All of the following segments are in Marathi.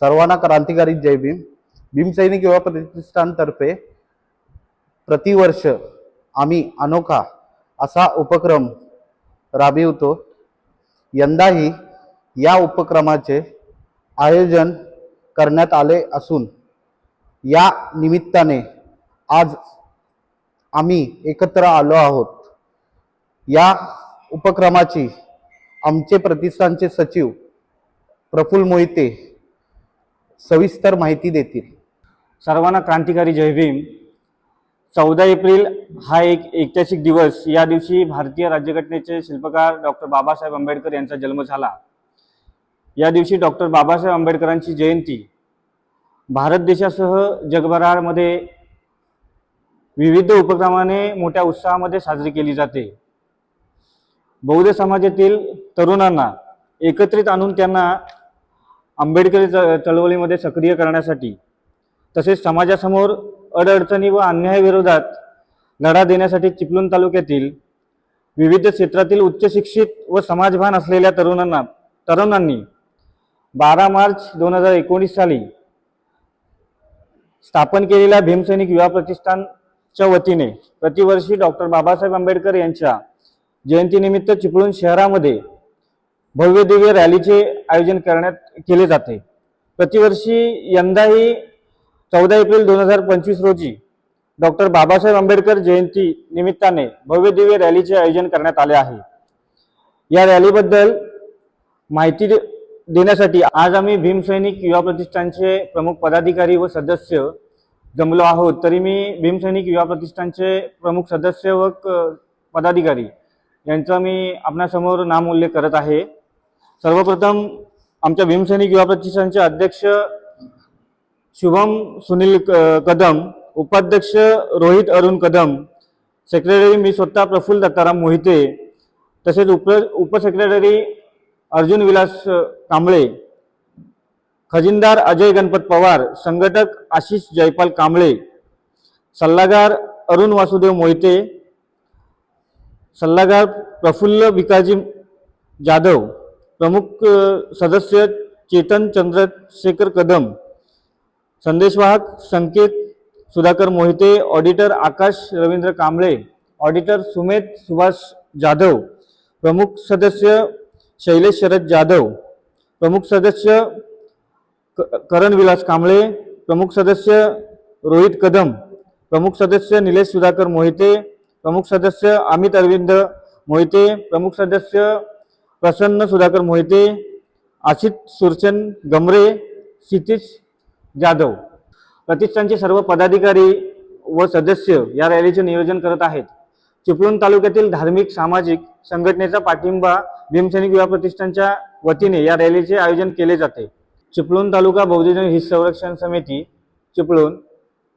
सर्वांना क्रांतिकारी जय भीम. भीमसैनिक युवा प्रतिष्ठानतर्फे प्रतिवर्ष आम्ही अनोखा असा उपक्रम राबवितो. यंदाही या उपक्रमाचे आयोजन करण्यात आले असून या निमित्ताने आज आम्ही एकत्र आलो आहोत. या उपक्रमाची आमचे प्रतिष्ठानचे सचिव प्रफुल्ल मोहिते सविस्तर माहिती देतील. सर्वांना क्रांतिकारी जय भीम. चौदा एप्रिल हा एक ऐतिहासिक दिवस. या दिवशी भारतीय राज्यघटनेचे शिल्पकार डॉक्टर बाबासाहेब आंबेडकर यांचा जन्म झाला. या दिवशी डॉक्टर बाबासाहेब आंबेडकरांची जयंती. भारत देशासह जगभरामध्ये विविध उपक्रमाने मोठ्या उत्साहामध्ये साजरी केली जाते. बौद्ध समाजातील तरुणांना एकत्रित आणून त्यांना आंबेडकरी च- चळवळीमध्ये सक्रिय करण्यासाठी तसेच समाजासमोर अडअडचणी व अन्यायाविरोधात लढा देण्यासाठी चिपळूण तालुक्यातील विविध क्षेत्रातील उच्च शिक्षित व समाजभान असलेल्या तरुणांना तरुणांनी बारा मार्च दोन हजार एकोणीस साली स्थापन केलेल्या भीमसैनिक युवा प्रतिष्ठानच्या वतीने प्रतिवर्षी डॉक्टर बाबासाहेब आंबेडकर यांच्या जयंतीनिमित्त चिपळूण शहरामध्ये भव्य दिव्य रॅलीचे आयोजन करण्यात केले जाते. प्रतिवर्षी यंदाही चौदा एप्रिल दोन हजार पंचवीस रोजी डॉक्टर बाबासाहेब आंबेडकर जयंती निमित्ताने भव्य दिव्य रॅलीचे आयोजन करण्यात आले आहे. या रॅलीबद्दल माहिती दे- देण्यासाठी आज आम्ही भीमसैनिक युवा प्रतिष्ठानचे प्रमुख पदाधिकारी व सदस्य जमलो आहोत. तरी मी भीमसैनिक युवा प्रतिष्ठानचे प्रमुख सदस्य व पदाधिकारी यांचा मी आपणासमोर नाम उल्लेख करत आहे. सर्वप्रथम आमच्या भीमसैनिक युवा प्रतिष्ठानचे अध्यक्ष शुभम सुनील क- कदम उपाध्यक्ष रोहित अरुण कदम सेक्रेटरी मी स्वतः प्रफुल्ल दत्ताराम मोहिते तसेच उप उपसेक्रेटरी अर्जुन विलास कांबळे खजिनदार अजय गणपत पवार संघटक आशिष जयपाल कांबळे सल्लागार अरुण वासुदेव मोहिते सल्लागार प्रफुल्ल भिकाजी जाधव प्रमुख सदस्य चेतन चंद्रशेखर कदम संदेशवाहक संकेत सुधाकर मोहिते ऑडिटर आकाश रवींद्र कांबळे ऑडिटर सुमेत सुभाष जाधव प्रमुख सदस्य शैलेश शरद जाधव प्रमुख सदस्य क- करण विलास कांबळे प्रमुख सदस्य रोहित कदम प्रमुख सदस्य निलेश सुधाकर मोहिते प्रमुख सदस्य अमित अरविंद मोहिते प्रमुख सदस्य प्रसन्न सुधाकर मोहिते आशित सुरचंद गमरे क्षितिज जाधव. प्रतिष्ठानचे सर्व पदाधिकारी व सदस्य या रॅलीचे नियोजन करत आहेत. चिपळूण तालुक्यातील धार्मिक सामाजिक संघटनेचा पाठिंबा भीमसैनिक युवा प्रतिष्ठानच्या वतीने या रॅलीचे आयोजन केले जाते. चिपळूण तालुका बौद्धजन हित संरक्षण समिती चिपळूण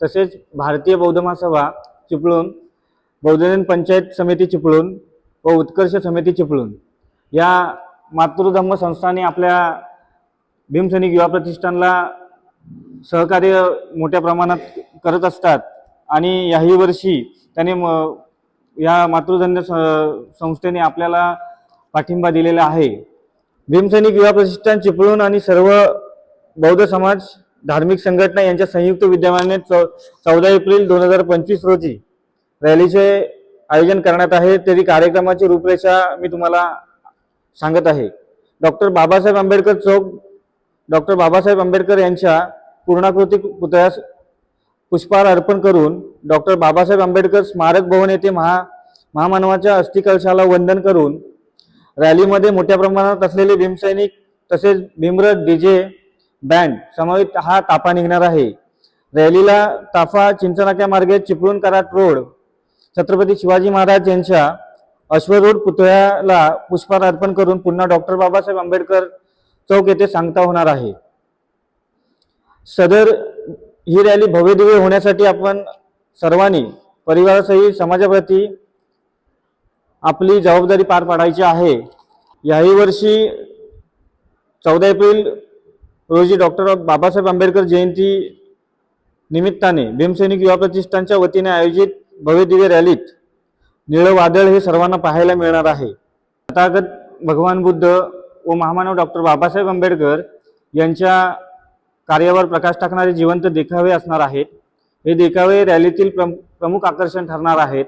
तसेच भारतीय बौद्ध महासभा चिपळूण बौद्धजन पंचायत समिती चिपळूण व उत्कर्ष समिती चिपळूण. या मातृधम्म संस्थाने आपल्या भीमसैनिक युवा प्रतिष्ठानला सहकार्य मोठ्या प्रमाणात करत असतात. आणि याही वर्षी त्याने म या मातृधन्य स- संस्थेने आपल्याला पाठिंबा दिलेला आहे. भीमसैनिक युवा प्रतिष्ठान चिपळूण आणि सर्व बौद्ध समाज धार्मिक संघटना यांच्या संयुक्त विद्यमाने चौ चौदा एप्रिल दोन हजार पंचवीस रोजी रॅलीचे आयोजन करण्यात आहे. तरी कार्यक्रमाची रूपरेषा मी तुम्हाला सांगत आहे. डॉक्टर बाबासाहेब आंबेडकर चौक डॉक्टर बाबासाहेब आंबेडकर यांच्या पूर्णाकृती पुतळ्यास पुष्पहार अर्पण करून डॉक्टर बाबासाहेब आंबेडकर स्मारक भवन येथे महा महामानवाच्या अस्थिकलशाला वंदन करून रॅलीमध्ये मोठ्या प्रमाणात असलेले भीमसैनिक तसेच भीमरथ डीजे बँड समावित हा ताफा निघणार आहे. रॅलीला ताफा चिंचनाक्या मार्गे चिपळूण कराट रोड छत्रपती शिवाजी महाराज यांच्या अश्वरूढ पुतळ्याला पुष्पहार अर्पण करून पुन्हा डॉक्टर बाबासाहेब आंबेडकर चौक येथे सांगता होणार आहे. सदर ही रॅली भव्यदिव्य होण्यासाठी आपण सर्वांनी परिवारासहित समाजाप्रती आपली जबाबदारी पार पाडायची आहे. याही वर्षी चौदा एप्रिल रोजी डॉक्टर बाबासाहेब आंबेडकर जयंती निमित्ताने भीमसैनिक युवा प्रतिष्ठानच्या वतीने आयोजित भव्यदिव्य रॅलीत निळं वादळ हे सर्वांना पाहायला मिळणार आहे. तथागत भगवान बुद्ध व महामानव डॉक्टर बाबासाहेब आंबेडकर यांच्या कार्यावर प्रकाश टाकणारे जिवंत देखावे असणार आहेत. हे देखावे रॅलीतील प्रम प्रमुख आकर्षण ठरणार आहेत.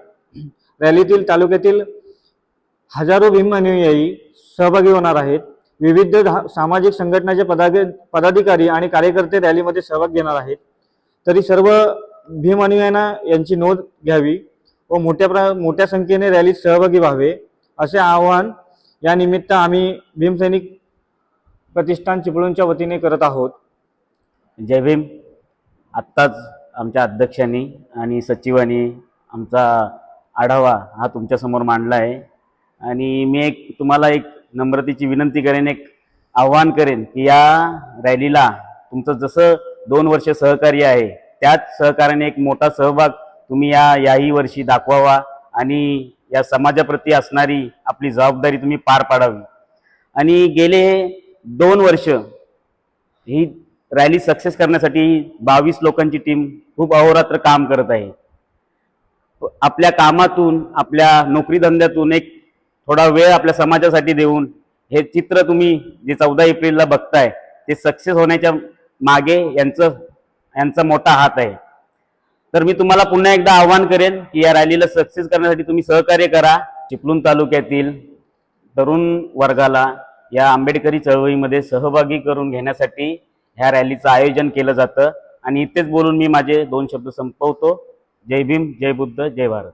रॅलीतील तालुक्यातील हजारो भीम अनुयायी सहभागी होणार आहेत. विविध धा- सामाजिक संघटनाचे पदाधिक पदाधिकारी आणि कार्यकर्ते रॅलीमध्ये सहभाग घेणार आहेत. तरी सर्व भीम अनुयायांना यांची नोंद घ्यावी. व मोठ्या प्र मोठ्या संख्येने रॅलीत सहभागी व्हावे असे आवाहन या निमित्त आम्ही भीमसैनिक प्रतिष्ठान चिपळूणच्या वतीने करत आहोत. जय भीम. आत्ताच आमच्या अध्यक्षांनी आणि सचिवांनी आमचा आढावा हा तुमच्यासमोर मांडला आहे. आणि मी एक तुम्हाला एक नम्रतेची विनंती करेन एक आव्हान करेन की या रॅलीला तुमचं जसं दोन वर्ष सहकार्य आहे त्याच सहकार्याने एक मोठा सहभाग तुम्ही या याही वर्षी दाखवावा आणि या समाजाप्रती असणारी आपली जबाबदारी तुम्ही पार पाडावी. आणि गेले दोन वर्ष ही रॅली सक्सेस करण्यासाठी बावीस लोकांची टीम खूप अहोरात्र काम करत आहे. आपल्या कामातून आपल्या नोकरीधंद्यातून एक थोडा वेळ आपल्या समाजासाठी देऊन हे चित्र तुम्ही जे चौदा एप्रिलला बघताय ते सक्सेस होण्याच्या मागे यांचं यांचा मोठा हात आहे. तर मी तुम्हाला पुन्हा एकदा आवाहन करेन की या रॅलीला सक्सेस करण्यासाठी तुम्ही सहकार्य करा. चिपळूण तालुक्यातील तरुण वर्गाला या आंबेडकरी चळवळीमध्ये सहभागी करून घेण्यासाठी ह्या रॅलीचं आयोजन केलं जातं. आणि इथेच बोलून मी माझे दोन शब्द संपवतो. जय भीम जय बुद्ध जय भारत.